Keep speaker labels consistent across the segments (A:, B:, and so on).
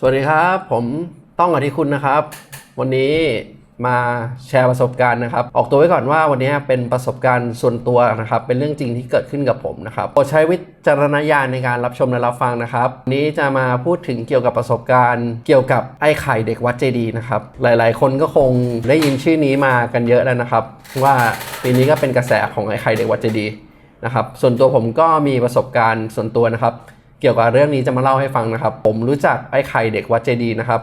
A: สวัสดีครับ ผมต้องอธิคุณนะครับ วันนี้มาแชร์ประสบการณ์นะครับ ออกตัวไว้ก่อนว่าวันนี้เป็นประสบการณ์ส่วนตัวนะครับ เป็นเรื่องจริงที่เกิดขึ้นกับผมนะครับโปรดใช้วิจารณญาณในการรับชมและรับฟังนะครับวันนี้จะมาพูดถึงเกี่ยวกับประสบการณ์ เกี่ยวกับไอ้ไข่เด็กวัดเจดีย์นะครับ หลาย ๆ คนก็คงได้ยินชื่อนี้มากันเยอะแล้วนะครับ ว่าปีนี้ก็เป็นกระแสของไอ้ไข่เด็กวัดเจดีย์นะครับ ส่วนตัวผมก็มีประสบการณ์ส่วนตัวนะครับ เกี่ยวกับเรื่องนี้จะมาเล่าให้ฟังนะครับ ผมรู้จักไอ้ไข่เด็กวัดเจดีย์นะครับ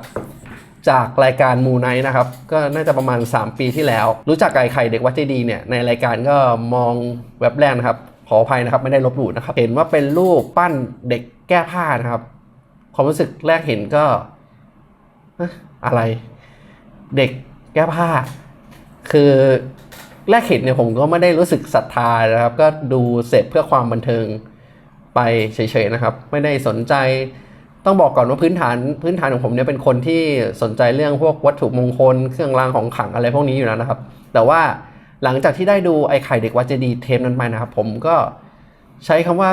A: จากรายการมูไนท์นะครับ ก็น่าจะประมาณ 3 ปีที่แล้ว รู้จักไก่ไข่เด็กวัดเจดีย์เนี่ยในรายการก็มองแว็บแรกนะครับ ขออภัยนะครับไม่ได้ลบหลู่นะครับ เห็นว่าเป็นรูปปั้นเด็กแก้ผ้านะครับ ความรู้สึกแรกเห็นก็อะอะไร เด็กแก้ผ้า คือแรกเห็นเนี่ยผมก็ไม่ได้รู้สึกศรัทธานะครับ ก็ดูเสร็จเพื่อความบันเทิง ไปเฉยๆนะครับ ไม่ได้สนใจต้องบอกก่อนว่าพื้นฐานพื้นฐานของผมเนี่ยเป็นคนที่สนใจเรื่องพวกวัตถุมงคล เครื่องรางของขลังอะไรพวกนี้อยู่แล้วนะครับ แต่ว่าหลังจากที่ได้ดูไอ้ไข่เด็กวัดเจดีเทปนั้นไปนะครับ ผมก็ใช้คำว่า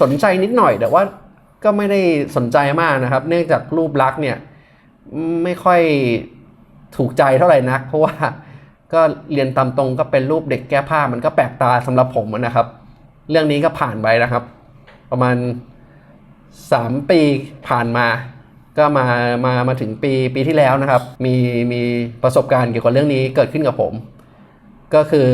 A: สนใจนิดหน่อยแต่ว่าก็ไม่ได้สนใจมากนะครับ เนื่องจากรูปลักษณ์เนี่ยไม่ค่อยถูกใจเท่าไหร่นัก เพราะว่าก็เรียนตามตรงก็เป็นรูปเด็กแก้ผ้ามันก็แปลกตาสำหรับผมนะครับ เรื่องนี้ก็ผ่านไปนะครับ ประมาณ 3 ปีผ่านมา ก็มามามาถึงปีปีที่แล้วนะครับ มีมีประสบการณ์เกี่ยวกับเรื่องนี้เกิดขึ้นกับผม ก็คือ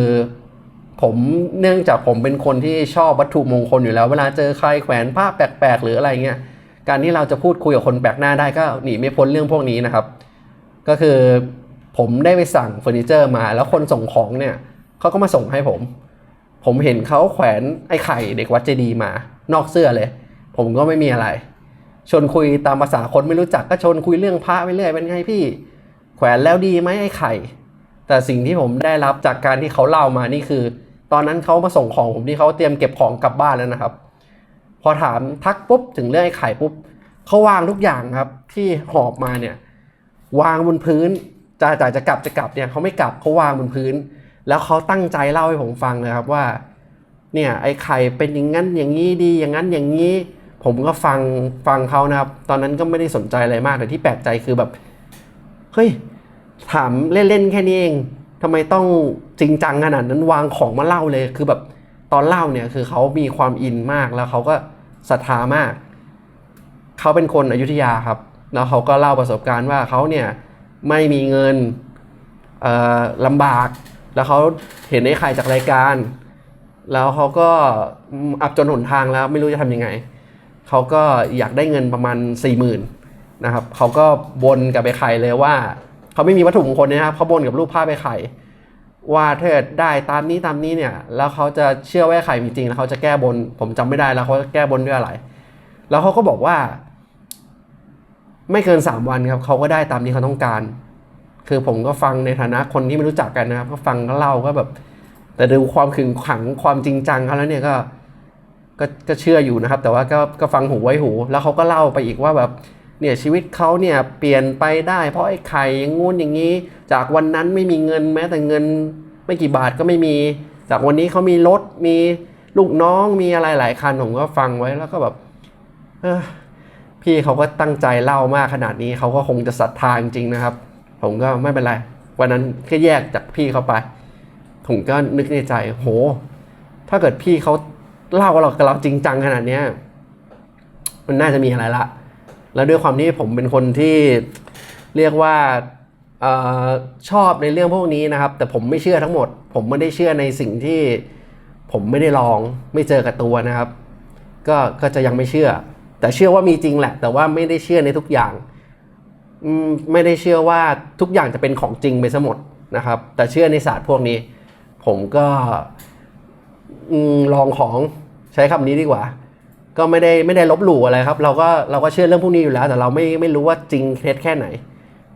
A: ผมเนื่องจากผมเป็นคนที่ชอบวัตถุมงคลอยู่แล้ว เวลาเจอใครแขวนผ้าแปลกๆ หรืออะไรเงี้ยการที่เราจะพูดคุยกับคนแปลกหน้าได้ก็หนีไม่พ้นเรื่องพวกนี้นะครับ ก็คือผมได้ไปสั่งเฟอร์นิเจอร์มา แล้วคนส่งของเนี่ยเขาก็มาส่งให้ผม ผมเห็นเขาแขวนไอ้ไข่เด็กวัดเจดีมา นอกเสื้อเลย ผมก็ไม่มีอะไร ชวนคุยตามภาษาคนไม่รู้จักก็ชวนคุยเรื่องพระไปเรื่อยเป็นไงพี่ แขวนแล้วดีไหมไอ้ไข่ แต่สิ่งที่ผมได้รับจากการที่เขาเล่ามานี่คือ ตอนนั้นเขามาส่งของผมที่เขาเตรียมเก็บของกลับบ้านแล้วนะครับ พอถามทักปุ๊บถึงเรื่องไอ้ไข่ปุ๊บเขาวางทุกอย่างครับที่หอบมาเนี่ยวางบนพื้นจะจะจะกลับจะกลับเนี่ยเขาไม่กลับเขาวางบนพื้น แล้วเขาตั้งใจเล่าให้ผมฟังเลยครับว่า เนี่ยไอ้ไข่เป็นอย่างนั้นอย่างนี้ดีอย่างนั้นอย่างนี้ ผมก็ฟังฟังเขานะครับ ตอนนั้นก็ไม่ได้สนใจอะไรมากแต่ที่แปลกใจคือแบบเฮ้ยถามเล่นๆแค่นี้เองทำไมต้องจริงจังขนาดนั้นวางของมาเล่าเลยคือแบบตอนเล่าเนี่ยคือเขามีความอินมากแล้วเขาก็ศรัทธามาก เขาเป็นคนอยุธยาครับ แล้วเขาก็เล่าประสบการณ์ว่าเขาเนี่ยไม่มีเงินลำบาก แล้วเขาเห็นไอ้ไข่จากรายการ แล้วเขาก็อับจนหนทางแล้วไม่รู้จะทำยังไง เขาก็อยากได้เงินประมาณ4ี่หมื่นนะครับเขาก็บนกับไปไข่เลยว่าเขาไม่มีวัตถุมงคลนะครับเขาบนกับรูปภาพไปไข่ว่าถ้าดได้ตามนี้ตามนี้เนี่ย แล้วเขาจะเชื่อว่าไอ้ไข่มีจริงแล้วเขาจะแก้บน ผมจำไม่ได้แล้วเขาจะแก้บนด้วยอะไร แล้วเขาก็บอกว่า ไม่เกินสามวันครับเขาก็ได้ตามที่เขาต้องการ คือผมก็ฟังในฐานะคนที่ไม่รู้จักกันนะครับ ก็ฟังก็เล่าก็แบบ แต่ดูความขึงขังความจริงจังเขาแล้วเนี่ยก็ก็ก็เชื่ออยู่นะครับ แต่ว่าก็ก็ฟังหูไว้หู แล้วเขาก็เล่าไปอีกว่าแบบเนี่ยชีวิตเขาเนี่ยเปลี่ยนไปได้เพราะไอ้ไข่อย่างงู้นอย่างนี้ จากวันนั้นไม่มีเงินแม้แต่เงินไม่กี่บาทก็ไม่มี จากวันนี้เขามีรถมีลูกน้องมีอะไรหลายคันผมก็ฟังไว้แล้วก็แบบเออพี่เขาก็ตั้งใจเล่ามากขนาดนี้เขาก็คงจะศรัทธาจริงนะครับ ผมก็ไม่เป็นไร วันนั้นแค่แยกจากพี่เขาไป ผมก็นึกในใจ โห ถ้าเกิดพี่เขาเล่าเรากับเราจริงจังขนาดเนี้ยมันน่าจะมีอะไรละ แล้วด้วยความที่ผมเป็นคนที่เรียกว่าออชอบในเรื่องพวกนี้นะครับ แต่ผมไม่เชื่อทั้งหมด ผมไม่ได้เชื่อในสิ่งที่ผมไม่ได้ลองไม่เจอกับตัวนะครับ ก็ก็จะยังไม่เชื่อ แต่เชื่อว่ามีจริงแหละ แต่ว่าไม่ได้เชื่อในทุกอย่าง ไม่ได้เชื่อว่าทุกอย่างจะเป็นของจริงไปซะหมดนะครับ แต่เชื่อในศาสตร์พวกนี้ ผมก็มลองของใช้คำนี้ดีกว่า ก็ไม่ได้ไม่ได้ลบหลู่อะไรครับ เราก็เราก็เชื่อเรื่องพวกนี้อยู่แล้ว แต่เราไม่ไม่รู้ว่าจริงเท็จแค่ไหน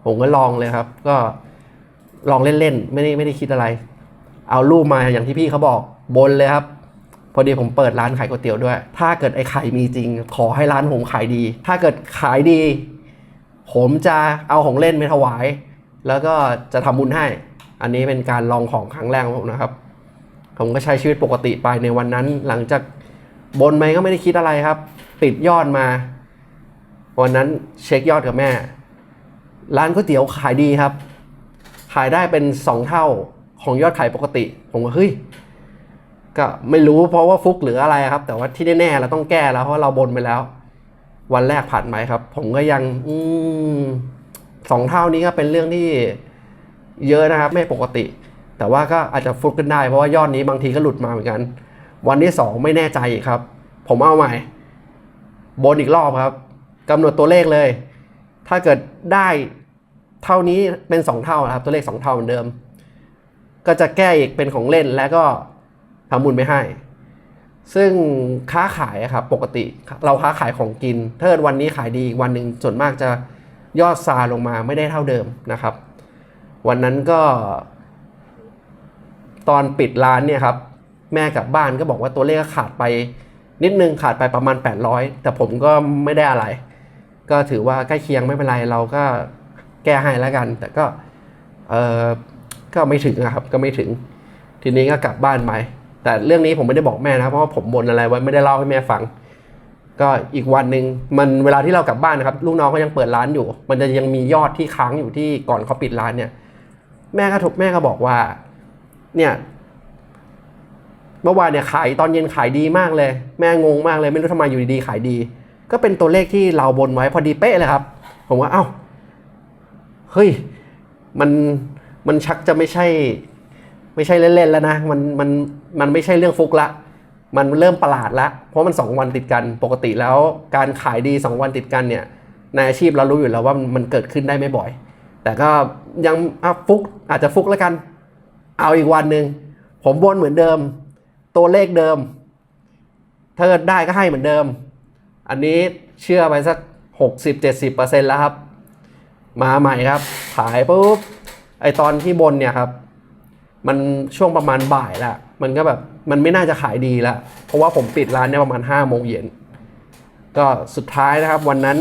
A: ผมก็ลองเลยครับ ก็ลองเล่นๆไม่ได้ไม่ได้คิดอะไร เอารูปมาอย่างที่พี่เขาบอกบนเลยครับ พอดีผมเปิดร้านขายก๋วยเตี๋ยวด้วย ถ้าเกิดไอ้ไข่มีจริง ขอให้ร้านผมขายดี ถ้าเกิดขายดี ผมจะเอาของเล่นไปถวาย แล้วก็จะทำบุญให้ อันนี้เป็นการลองของครั้งแรกของผมนะครับ ผมก็ใช้ชีวิตปกติไปในวันนั้น หลังจากบนไปก็ไม่ได้คิดอะไรครับปิดยอดมา วันนั้นเช็คยอดกับแม่ ร้านก๋วยเตี๋ยวขายดีครับ ขายได้เป็นสองเท่าของยอดขายปกติ ผมก็เฮ้ยก็ไม่รู้เพราะว่าฟุกหรืออะไรครับ แต่ว่าที่แน่ๆเราต้องแก้แล้วเพราะเราบนไปแล้ว วันแรกผ่านไปครับ ผมก็ยังอสองเท่านี้ก็เป็นเรื่องที่เยอะนะครับ ไม่ปกติ แต่ว่าก็อาจจะฟุกกันได้เพราะว่ายอดนี้บางทีก็หลุดมาเหมือนกัน วันที่สองไม่แน่ใจครับ ผมเอาใหม่ บนอีกรอบครับกำหนดตัวเลขเลย ถ้าเกิดได้เท่านี้เป็นสองเท่านะครับ ตัวเลขสองเท่าเหมือนเดิม ก็จะแก้อีกเป็นของเล่นแล้วก็ทำบุญไปให้ ซึ่งค้าขายครับปกติเราค้าขายของกินถ้าเกิดวันนี้ขายดีอีกวันหนึ่งส่วนมากจะยอดซาลงมาไม่ได้เท่าเดิมนะครับ วันนั้นก็ ตอนปิดร้านเนี่ยครับ แม่กลับบ้านก็บอกว่าตัวเลขขาดไป นิดนึงขาดไปประมาณ 800 แต่ผมก็ไม่ได้อะไร ก็ถือว่าใกล้เคียงไม่เป็นไรเราก็แก้ให้แล้วกัน แต่ก็เออก็ไม่ถึงครับ ก็ไม่ถึง ทีนี้ก็กลับบ้านไป แต่เรื่องนี้ผมไม่ได้บอกแม่นะครับเพราะว่าผมบ่นอะไรไว้ไม่ได้เล่าให้แม่ฟัง ก็อีกวันหนึ่งมันเวลาที่เรากลับบ้านนะครับลูกน้องก็ยังเปิดร้านอยู่ มันจะยังมียอดที่ค้างอยู่ที่ก่อนเขาปิดร้านเนี่ย แม่ก็ถูกแม่ก็บอกว่า เนี่ยเมื่อวานเนี่ยขายตอนเย็นขายดีมากเลย แม่งงมากเลยไม่รู้ทำไมอยู่ดีๆขายดี ก็เป็นตัวเลขที่เราบนไว้พอดีเป๊ะเลยครับ ผมว่าเอ้าเฮ้ยมันมันชักจะไม่ใช่ ไม่ใช่เล่นๆแล้วนะมันมันมันไม่ใช่เรื่องฟุกละ มันเริ่มประหลาดละเพราะมัน 2 วันติดกันปกติแล้วการขายดี 2 วันติดกันเนี่ยในอาชีพเรารู้อยู่แล้วว่ามันเกิดขึ้นได้ไม่บ่อย แต่ก็ยังฟุกอาจจะฟุกแล้วกัน เอาอีกวันหนึ่งผมบนเหมือนเดิม ตัวเลขเดิมเกิดได้ก็ให้เหมือนเดิม อันนี้เชื่อไปสัก 60-70%แล้วครับ มาใหม่ครับขายปุ๊บไอตอนที่บนเนี่ยครับ มันช่วงประมาณบ่ายล้วมันก็แบบมันไม่น่าจะขายดีล้วเพราะว่าผมปิดร้านเนี่ยประมาณ5้าโมงเย็นก็สุดท้ายนะครับวันนั้น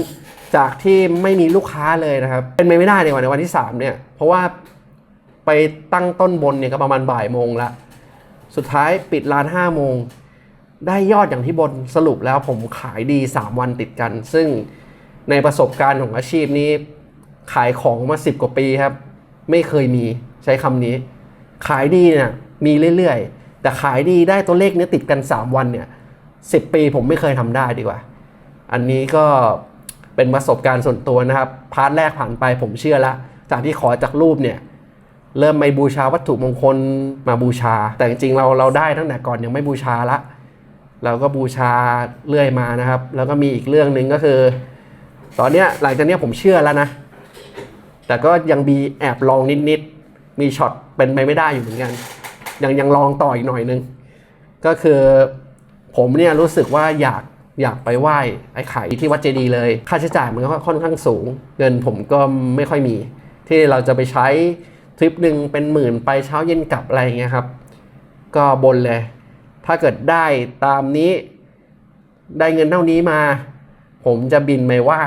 A: จากที่ไม่มีลูกค้าเลยนะครับ เป็นไปไม่ได้ในวันในวันที่ 3 เนี่ยเพราะว่าไปตั้งต้นบนเนี่ยก็ประมาณบ่ายโมงละสุดท้ายปิดร้าน5้าโมงได้ยอดอย่างที่บนสรุปแล้วผมขายดี 3 วันติดกัน ซึ่งในประสบการณ์ของอาชีพนี้ ขายของมา 10 กว่าปีครับ ไม่เคยมีใช้คำนี้ ขายดีเนี่ยมีเรื่อยๆ แต่ขายดีได้ตัวเลขเนี้ยติดกัน 3 วันเนี่ยสิปีผมไม่เคยทำได้ดีกว่า อันนี้ก็เป็นประสบการณ์ส่วนตัวนะครับ พาร์ทแรกผ่านไปผมเชื่อละ จากที่ขอจากรูปเนี่ยเริ่มไม่บูชาวัตถุมงคลมาบูชา แต่จริงๆเราเราได้ตั้งแต่ก่อนยังไม่บูชาละ เราก็บูชาเรื่อยมานะครับ แล้วก็มีอีกเรื่องหนึ่งก็คือ ตอนเนี้ยหลังจากเนี้ยผมเชื่อแล้วนะ แต่ก็ยังมีแอบลองนิดๆ มีช็อตเป็นไปไม่ได้อยู่เหมือนกันยังยังลองต่ออีกหน่อยนึง ก็คือผมเนี่ยรู้สึกว่าอยากอยากไปไหว้ไอ้ไข่ที่วัดเจดีย์เลย ค่าใช้จ่ายมันก็ค่อนข้างสูง เงินผมก็ไม่ค่อยมี ที่เราจะไปใช้ทริปหนึ่งเป็นหมื่นไปเช้าเย็นกลับอะไรอย่างเงี้ยครับ ก็บนเลย ถ้าเกิดได้ตามนี้ได้เงินเท่านี้มา ผมจะบินไปไหว้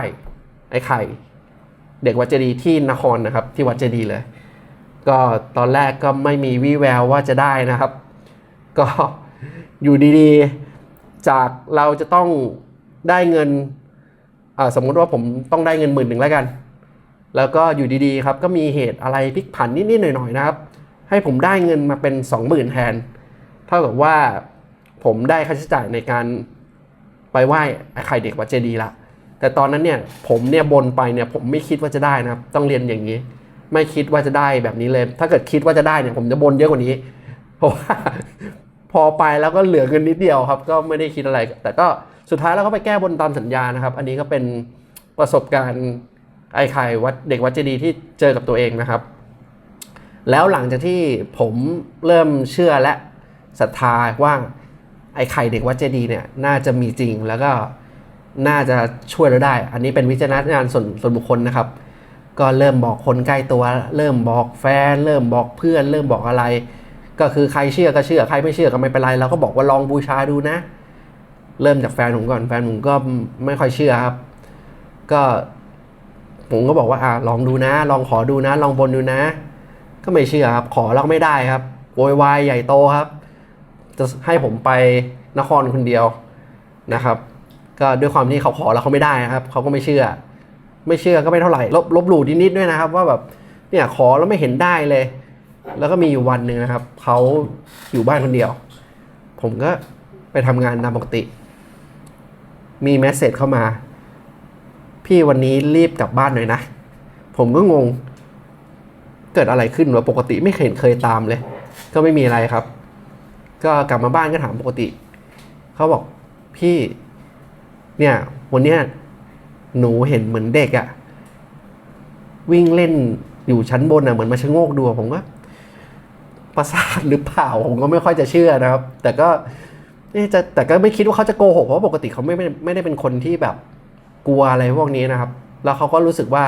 A: ไอ้ไข่ เด็กวัดเจดีย์ที่นครนะครับ ที่วัดเจดีย์เลย ก็ตอนแรกก็ไม่มีวี่แววว่าจะได้นะครับ ก็อยู่ดีๆ จากเราจะต้องได้เงินอ่าสมมุติว่าผมต้องได้เงินหมื่นหนึ่งแล้วกัน แล้วก็อยู่ดีๆครับก็มีเหตุอะไรพลิกผันนิดๆหน่อยๆนะครับ ให้ผมได้เงินมาเป็น 20,000แทน เท่ากับว่าผมได้ค่าใช้จ่ายในการไปไหว้ไอ้ไข่เด็กวัดเจดีย์ละแต่ตอนนั้นเนี่ยผมเนี่ยบนไปเนี่ยผมไม่คิดว่าจะได้นะครับ ต้องเรียนอย่างนี้ ไม่คิดว่าจะได้แบบนี้เลย ถ้าเกิดคิดว่าจะได้เนี่ยผมจะบนเยอะกว่านี้ เพราะว่าพอไปแล้วก็เหลือเงินนิดเดียวครับ ก็ไม่ได้คิดอะไร แต่ก็สุดท้ายเราก็ไปแก้บนตามสัญญานะครับ อันนี้ก็เป็นประสบการณ์ไอ้ไข่วัดเด็กวัดเจดีย์ที่เจอกับตัวเองนะครับ แล้วหลังจากที่ผมเริ่มเชื่อและศรัทธาว่าไอ้ไข่เด็กวัดเจดีย์เนี่ยน่าจะมีจริงแล้วก็น่าจะช่วยเราได้ อันนี้เป็นวิจารณญาณส่วนส่วนบุคคลนะครับ ก็เริ่มบอกคนใกล้ตัว เริ่มบอกแฟน เริ่มบอกเพื่อน เริ่มบอกอะไร ก็คือใครเชื่อก็เชื่อ ใครไม่เชื่อก็ไม่เป็นไรเราก็บอกว่าลองบูชาดูนะ เริ่มจากแฟนผมก่อนแฟนผมก็ไม่ค่อยเชื่อครับ ก็ผมก็บอกว่าอะลองดูนะ ลองขอดูนะ ลองบนดูนะ ก็ไม่เชื่อครับ ขอแล้วไม่ได้ครับโวยวายใหญ่โตครับ จะให้ผมไปนครคนเดียวนะครับ ก็ด้วยความที่เขาขอแล้วเขาไม่ได้นะครับ เขาก็ไม่เชื่อ ไม่เชื่อก็ไม่เท่าไหร่ลบลบหลู่นิดๆด้วยนะครับ ว่าแบบเนี่ยขอแล้วไม่เห็นได้เลย แล้วก็มีอยู่วันหนึ่งนะครับเขาอยู่บ้านคนเดียว ผมก็ไปทำงานตามปกติ มีแมสเซจเข้ามา พี่วันนี้รีบกลับบ้านหน่อยนะ ผมก็งง เกิดอะไรขึ้นวะปกติไม่เคยเห็นเคยตามเลย ก็ไม่มีอะไรครับ ก็กลับมาบ้านก็ถามปกติเขาบอกพี่ เนี่ยวันเนี้ย หนูเห็นเหมือนเด็กอะวิ่งเล่นอยู่ชั้นบนอะเหมือนมาชะโงกดูผมก็ประสาทหรือเปล่าผมก็ไม่ค่อยจะเชื่อนะครับ แต่ก็เอ๊ะจะแต่ก็ไม่คิดว่าเขาจะโกหกเพราะว่าปกติเขาไม่ไม่ไม่ได้เป็นคนที่แบบกลัวอะไรพวกนี้นะครับ แล้วเขาก็รู้สึกว่า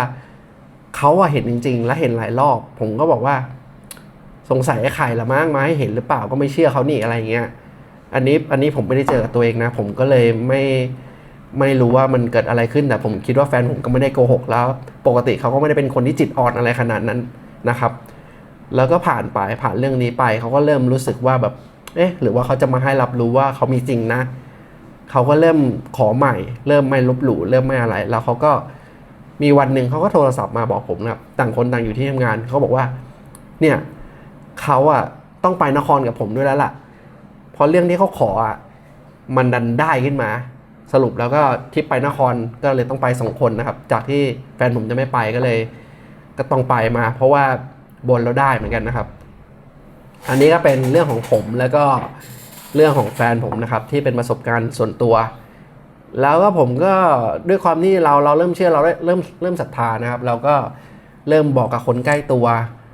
A: เขาอะเห็นจริง ๆ และเห็นหลายรอบ ผมก็บอกว่า สงสัยไอ้ไข่ละมั้งมาให้เห็นหรือเปล่าก็ไม่เชื่อเขานี่อะไรเงี้ยอันนี้อันนี้ผมไม่ได้เจอกับตัวเองนะ ผมก็เลยไม่ ไม่รู้ว่ามันเกิดอะไรขึ้นแต่ผมคิดว่าแฟนผมก็ไม่ได้โกหกแล้ว ปกติเขาก็ไม่ได้เป็นคนที่จิตอ่อนอะไรขนาดนั้นนะครับ แล้วก็ผ่านไปผ่านเรื่องนี้ไปเขาก็เริ่มรู้สึกว่าแบบ เอ๊ะ หรือว่าเขาจะมาให้รับรู้ว่าเขามีจริงนะเขาก็เริ่มขอใหม่ เริ่มไม่ลบหลู่เริ่มไม่อะไร แล้วเขาก็มีวันหนึ่งเขาก็โทรศัพท์มาบอกผมนะครับต่างคนต่างอยู่ที่ทำงานเขาบอกว่า เนี่ยเขาอะต้องไปนครกับผมด้วยแล้วล่ะเพราะเรื่องที่เขาขออะมันดันได้ขึ้นมา สรุปแล้วก็ทริปไปนครก็เลยต้องไปสองคนนะครับ จากที่แฟนผมจะไม่ไปก็เลย ก็ต้องไปมา เพราะว่าบนเราได้เหมือนกันนะครับ อันนี้ก็เป็นเรื่องของผมแล้วก็เรื่องของแฟนผมนะครับ ที่เป็นประสบการณ์ส่วนตัว แล้วก็ผมก็ด้วยความที่เราเราเริ่มเชื่อเราเริ่มเริ่มศรัทธานะครับ เราก็เริ่มบอกกับคนใกล้ตัว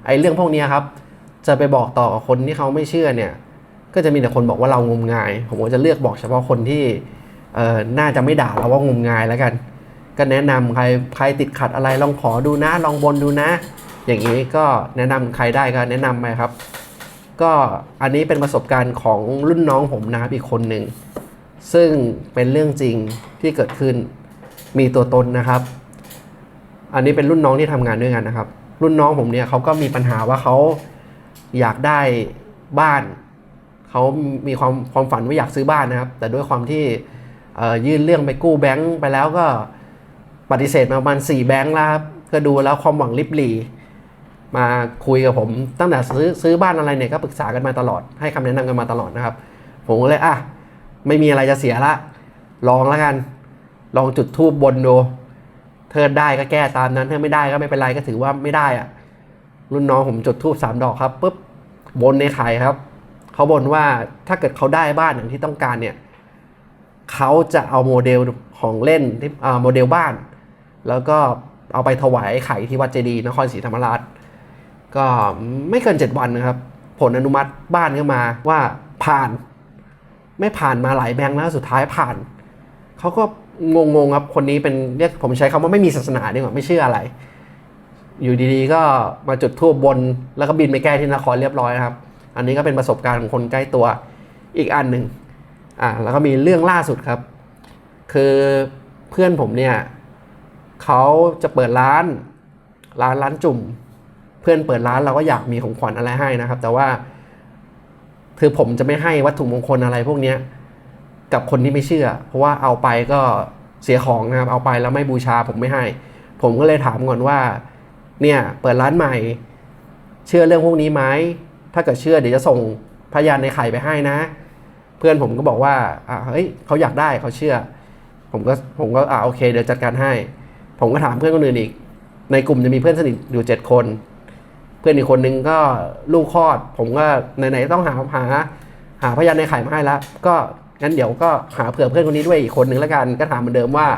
A: ไอ้เรื่องพวกนี้ครับ จะไปบอกต่อกับคนที่เขาไม่เชื่อเนี่ย ก็จะมีแต่คนบอกว่าเรางมงาย ผมก็จะเลือกบอกเฉพาะคนที่ เออน่าจะไม่ด่าเราว่างมงายแล้วกัน ก็แนะนำใครใครติดขัดอะไรลองขอดูนะ ลองบนดูนะ อย่างนี้ก็แนะนำใครได้ก็แนะนำไปครับ ก็อันนี้เป็นประสบการณ์ของรุ่นน้องผมนะครับอีกคนหนึ่งซึ่งเป็นเรื่องจริงที่เกิดขึ้นมีตัวตนนะครับ อันนี้เป็นรุ่นน้องที่ทำงานด้วยกันนะครับ รุ่นน้องผมเนี่ยเขาก็มีปัญหาว่าเขาอยากได้บ้าน เขามีความความฝันว่าอยากซื้อบ้านนะครับ แต่ด้วยความที่ ยื่นเรื่องไปกู้แบงค์ไปแล้วก็ปฏิเสธมาประมาณ4แบงค์แล้วครับก็ดูแล้วความหวังลิบหลีมาคุยกับผมตั้งแต่ซื้อซื้อบ้านอะไรเนี่ยก็ปรึกษากันมาตลอดให้คำแนะนำกันมาตลอดนะครับ ผมก็เลยอะไม่มีอะไรจะเสียละ ลองแล้วกัน ลองจุดทูบบนดูเธอได้ก็แก้ตามนั้นถ้าไม่ได้ก็ไม่เป็นไรก็ถือว่าไม่ได้อะรุ่นน้องผมจุดทูบสามดอกครับปุ๊บบนในไข่ครับเขาบนว่าถ้าเกิดเขาได้บ้านอย่างที่ต้องการเนี่ย เขาจะเอาโมเดลของเล่นที่โมเดลบ้าน แล้วก็เอาไปถวายไข่ที่วัดเจดีย์นครศรีธรรมราช ก็ไม่เกินเจ็ดวันนะครับ ผลอนุมัติบ้านก็มาว่าผ่าน ไม่ผ่านมาหลายแบงค์แล้วสุดท้ายผ่าน เขาก็งงๆครับคนนี้เป็นเรียกผมใช้คำว่าไม่มีศาสนาดีกว่าไม่เชื่ออะไร อยู่ดีๆ ก็มาจุดทูบบน แล้วก็บินไปแก้ที่นครเรียบร้อยนะครับ อันนี้ก็เป็นประสบการณ์ของคนใกล้ตัวอีกอันหนึ่ง อ่าแล้วก็มีเรื่องล่าสุดครับ คือเพื่อนผมเนี่ยเขาจะเปิดร้านร้านร้านจุ่ม เพื่อนเปิดร้านเราก็อยากมีของขวัญอะไรให้นะครับ แต่ว่าคือผมจะไม่ให้วัตถุมงคลอะไรพวกเนี้กับคนที่ไม่เชื่อ เพราะว่าเอาไปก็เสียของนะครับเอาไปแล้วไม่บูชาผมไม่ให้ ผมก็เลยถามก่อนว่า เนี่ยเปิดร้านใหม่ เชื่อเรื่องพวกนี้ไหมถ้าเกิดเชื่อเดี๋ยวจะส่งพยานในไข่ไปให้นะ พื่อนผมก็บอกว่าอ่าเฮ้ยเขาอยากได้เขาเชื่อ ผมก็ผมก็อ่าโอเคเดี๋ยวจัดการให้ ผมก็ถามเพื่อนคนอื่นอีก ในกลุ่มจะมีเพื่อนสนิทอยู่เจ็ดคน เพื่อนอีกคนนึงก็ลูกคลอด ผมก็ไหนๆต้องหาหาหาพยานในไข่มาให้แล้วก็งั้นเดี๋ยวก็หาเผื่อเพื่อนคนนี้ด้วยอีกคนนึงแล้วกันก็ถามเหมือนเดิมว่า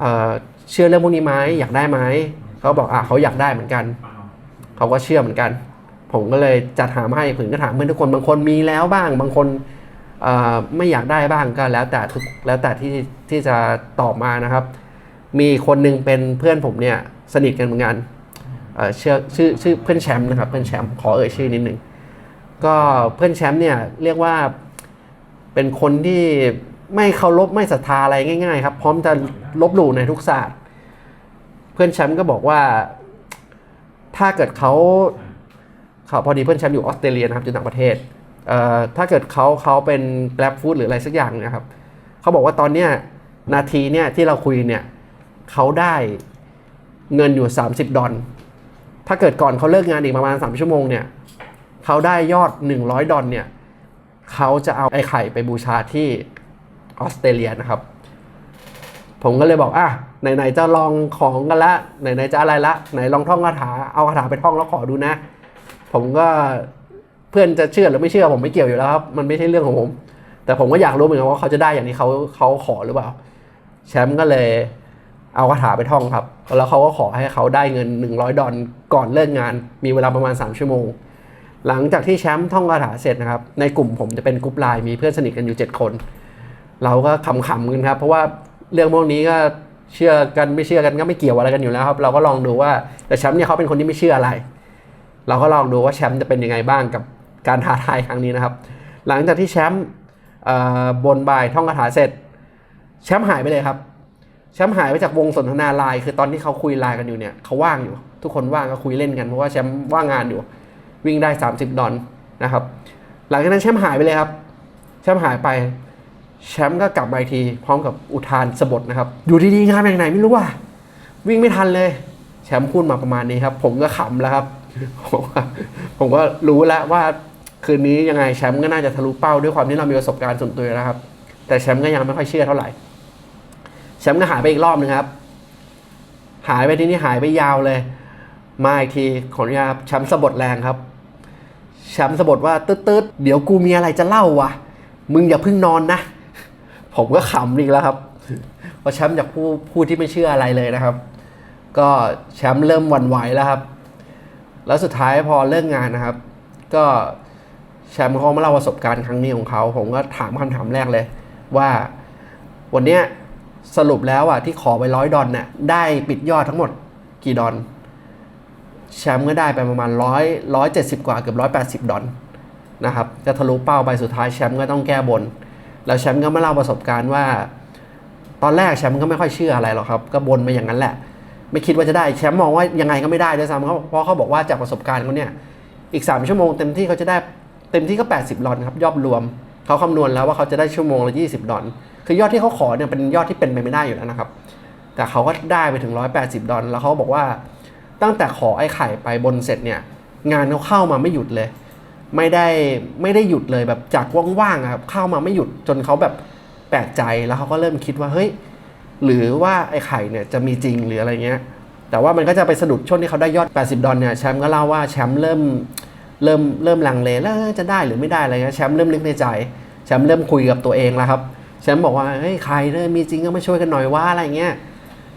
A: เอ่อเชื่อเรื่องพวกนี้ไหมอยากได้ไหมเขาบอกอะเขาอยากได้เหมือนกันเขาก็เชื่อเหมือนกัน ผมก็เลยจัดหามาให้ผมก็ถามเพื่อนทุกคนบางคนมีแล้วบ้างบางคน ไม่อยากได้บ้างก็แล้วแต่ทุกแล้วแต่ที่ที่จะตอบมานะครับ มีคนหนึ่งเป็นเพื่อนผมเนี่ยสนิทกันเหมือนกันชื่อชื่อชื่อเพื่อนแชมป์นะครับเพื่อนแชมป์ขอเอ่ยชื่อนิดนึงก็เพื่อนแชมป์เนี่ยเรียกว่าเป็นคนที่ไม่เคารพไม่ศรัทธาอะไรง่าย ๆ ครับ พร้อมจะลบหลู่ในทุกศาสตร์ เพื่อนแชมป์ก็บอกว่าถ้าเกิดเขาเขาพอดีเพื่อนแชมป์อยู่ออสเตรเลียนะครับอยู่ต่างประเทศเถ้าเกิดเขาเขาเป็น Grab Food หรืออะไรสักอย่างนะครับเขาบอกว่าตอนเนี้ยนาทีเนี่ยที่เราคุยเนี่ยเขาได้เงินอยู่ 30 ดอลถ้าเกิดก่อนเขาเลิกงานอีกประมาณ 3 ชั่วโมงเนี่ยเขาได้ยอด 100 ดอลเนี่ยเขาจะเอาไอ้ไข่ไปบูชาที่ออสเตรเลียนะครับ ผมก็เลยบอกอะไหนๆจะลองของกันละไหนๆจะอะไรละไหนลองท่องคาถาเอาคาถาไปท่องแล้วขอดูนะ ผมก็ เพื่อนจะเชื่อหรือไม่เชื่อผมไม่เกี่ยวอยู่แล้วครับมันไม่ใช่เรื่องของผม แต่ผมก็อยากรู้เหมือนกันว่าเขาจะได้อย่างที่เขาเขาขอหรือเปล่า แชมป์ก็เลยเอาคาถาไปท่องครับ แล้วเขาก็ขอให้เขาได้เงิน 100 ดอลก่อนเลิกงาน มีเวลาประมาณ 3 ชั่วโมง หลังจากที่แชมป์ท่องคาถาเสร็จนะครับ ในกลุ่มผมจะเป็นกลุ่มไลน์มีเพื่อนสนิทกันอยู่ 7 คน เราก็ขำๆกันครับ เพราะว่าเรื่องพวกนี้ก็เชื่อกันไม่เชื่อกันก็ไม่เกี่ยวอะไรกันอยู่แล้วครับ เราก็ลองดูว่าแต่แชมป์เนี่ยเขาเป็นคนที่ไม่เชื่ออะไร เราก็ลองดูว่าแชมป์จะเป็นยังไงบ้างกับ การท้าทายครั้งนี้นะครับ หลังจากที่แชมป์บนบายท่องคาถาเสร็จ แชมป์หายไปเลยครับ แชมป์หายไปจากวงสนทนาไลน์คือตอนที่เขาคุยไลน์กันอยู่เนี่ยเขาว่างอยู่ ทุกคนว่างก็คุยเล่นกันเพราะว่าแชมป์ว่างงานอยู่ วิ่งได้ 30 ดอลนะครับ หลังจากนั้นแชมป์หายไปเลยครับ แชมป์หายไป แชมป์ก็กลับมาอีกทีพร้อมกับอุทานสบดนะครับ อยู่ดีๆงานอย่างไหนไม่รู้ว่า วิ่งไม่ทันเลย แชมป์พูดมาประมาณนี้ครับ ผมก็ขำแล้วครับ ผมว่าผมก็รู้แล้วว่า คืนนี้ยังไงแชมป์ก็น่าจะทะลุเป้าด้วยความที่เรามีประสบการณ์ส่วนตัวอยู่แล้วครับ แต่แชมป์ก็ยังไม่ค่อยเชื่อเท่าไหร่แชมป์ก็หายไปอีกรอบหนึงครับ หายไปที่นี่หายไปยาวเลย มาอีกทีขออนุญาตครับแชมป์สะบดแรงครับแชมป์สะบดว่าตืดๆเดี๋ยวกูมีอะไรจะเล่าวะมึงอย่าเพิ่งนอนนะ ผมก็ขำอีกแล้วครับเพราะแชมป์จากผู้ผู้ที่ไม่เชื่ออะไรเลยนะครับ ก็แชมป์เริ่มหวั่นไหวแล้วครับ แล้วสุดท้ายพอเลิกงานนะครับ ก็ แชมป์เขามาเล่าประสบการณ์ครั้งนี้ของเขาผมก็ถามคำถามแรกเลย ว่าวันเนี้ยสรุปแล้วอะที่ขอไปร้อยดอลเนี่ยได้ปิดยอดทั้งหมดกี่ดอลแชมป์ก็ได้ไปประมาณร้อยร้อยเจ็ดสิบกว่าเกือบร้อยแปดสิบดอลนะครับจะทะลุเป้าไปสุดท้ายแชมป์ก็ต้องแก้บน แล้วแชมป์ก็มาเล่าประสบการณ์ว่า ตอนแรกแชมป์ก็ไม่ค่อยเชื่ออะไรหรอกครับ ก็บนมาอย่างนั้นแหละ ไม่คิดว่าจะได้แชมป์มองว่ายังไงก็ไม่ได้ด้วยซ้ำเขาเพราะเขาบอกว่าจากประสบการณ์เขาเนี่ยอีก 3 ชั่วโมงเต็มที่เขาจะได้ เต็มที่ก็ 80 ดอลครับยอดรวม เขาคำนวณแล้วว่าเขาจะได้ชั่วโมงละ 20 ดอลคือยอดที่เขาขอเนี่ยเป็นยอดที่เป็นไปไม่ได้อยู่แล้วนะครับ แต่เขาก็ได้ไปถึง 180 ดอลแล้วเขาบอกว่าตั้งแต่ขอไอ้ไข่ไปบนเสร็จเนี่ยงานเขาเข้ามาไม่หยุดเลย ไม่ได้ไม่ได้หยุดเลยแบบจากว่างๆครับเข้ามาไม่หยุดจนเขาแบบแปลกใจแล้วเขาก็เริ่มคิดว่าเฮ้ยหรือว่าไอ้ไข่เนี่ยจะมีจริงหรืออะไรเงี้ยแต่ว่ามันก็จะไปสะดุดช่วงที่เขาได้ยอด 80 ดอลเนี่ยแชมป์ก็เล่าว่าแชมป์เริ่ม เริ่มเริ่มลังเลแล้วจะได้หรือไม่ได้อะไรเงี้ยแชมป์เริ่มนึกในใจ แชมป์เริ่มคุยกับตัวเองแล้วครับ แชมป์บอกว่าเฮ้ยใครเนี่ยมีจริงก็มาช่วยกันหน่อยว่าอะไรเงี้ย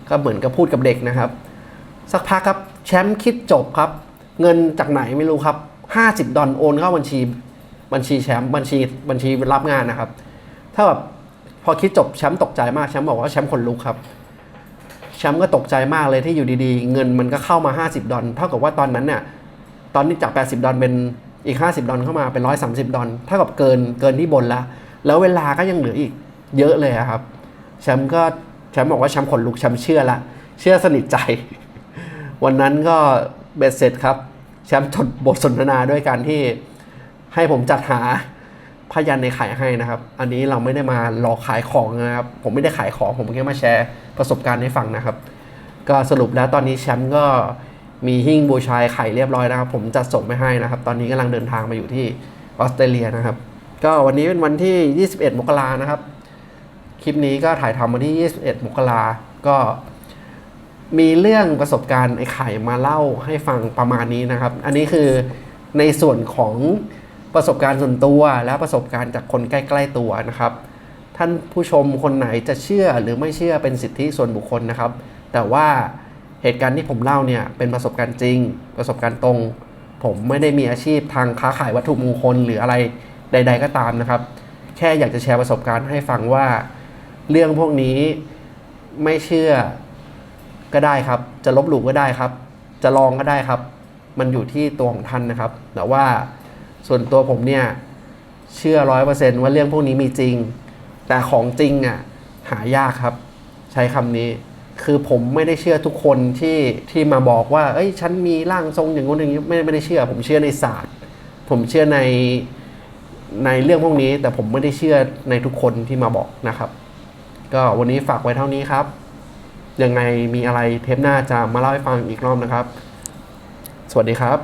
A: ก็เหมือนกับพูดกับเด็กนะครับ สักพักครับแชมป์คิดจบครับ เงินจากไหนไม่รู้ครับ 50 ดอลโอนเข้าบัญชีบัญชีแชมป์บัญชีบัญชีรับงานนะครับ ถ้าแบบพอคิดจบแชมป์ตกใจมากแชมป์บอกว่าแชมป์ขนลุกครับแชมป์ก็ตกใจมากเลยที่อยู่ดีๆ เงินมันก็เข้ามา 50 ดอลเท่ากับว่าตอนนั้นเนี่ย ตอนนี้จาก 80 ดอลเป็นอีก 50 ดอลเข้ามาเป็น 130 ดอลเท่ากับเกินเกินที่บนแล้วแล้วเวลาก็ยังเหลืออีกเยอะเลยครับแชมป์ก็แชมป์บอกว่าแชมป์ขนลุกแชมป์เชื่อละเชื่อสนิทใจ วันนั้นก็เบ็ดเสร็จครับแชมป์จดบทสนทนาด้วยการที่ให้ผมจัดหาพยันในไข่ให้นะครับ อันนี้เราไม่ได้มาหลอกขายของนะครับ ผมไม่ได้ขายของ ผมแค่มาแชร์ประสบการณ์ให้ฟังนะครับ ก็สรุปแล้วตอนนี้แชมป์ก็ มีหิ้งบูชายไข่เรียบร้อยนะครับ ผมจัดส่งไปให้นะครับ ตอนนี้กำลังเดินทางมาอยู่ที่ออสเตรเลียนะครับ ก็วันนี้เป็นวันที่ 21 มกรานะครับ คลิปนี้ก็ถ่ายทำวันที่ 21 มกราก็มีเรื่องประสบการณ์ไอ้ไข่มาเล่าให้ฟังประมาณนี้นะครับ อันนี้คือในส่วนของประสบการณ์ส่วนตัวและประสบการณ์จากคนใกล้ ๆ ตัวนะครับ ท่านผู้ชมคนไหนจะเชื่อหรือไม่เชื่อเป็นสิทธิส่วนบุคคลนะครับ แต่ว่า เหตุการณ์ที่ผมเล่าเนี่ยเป็นประสบการณ์จริง ประสบการณ์ตรง ผมไม่ได้มีอาชีพทางค้าขายวัตถุมงคลหรืออะไรใด ๆ ก็ตามนะครับ แค่อยากจะแชร์ประสบการณ์ให้ฟังว่า เรื่องพวกนี้ไม่เชื่อก็ได้ครับ จะลบหลู่ก็ได้ครับ จะลองก็ได้ครับ มันอยู่ที่ตัวของท่านนะครับ แต่ว่าส่วนตัวผมเนี่ยเชื่อร้อยเปอร์เซนว่าเรื่องพวกนี้มีจริง แต่ของจริงอะหายากครับ ใช้คำนี้ คือผมไม่ได้เชื่อทุกคนที่ที่มาบอกว่า เอ้ยฉันมีร่างทรงอย่างงู้นอย่างนี้ไม่ไม่ได้เชื่อ ผมเชื่อในศาสตร์ ผมเชื่อในในเรื่องพวกนี้ แต่ผมไม่ได้เชื่อในทุกคนที่มาบอกนะครับ ก็วันนี้ฝากไว้เท่านี้ครับ ยังไงมีอะไรเทปหน้าจะมาเล่าให้ฟังอีกรอบนะครับ สวัสดีครับ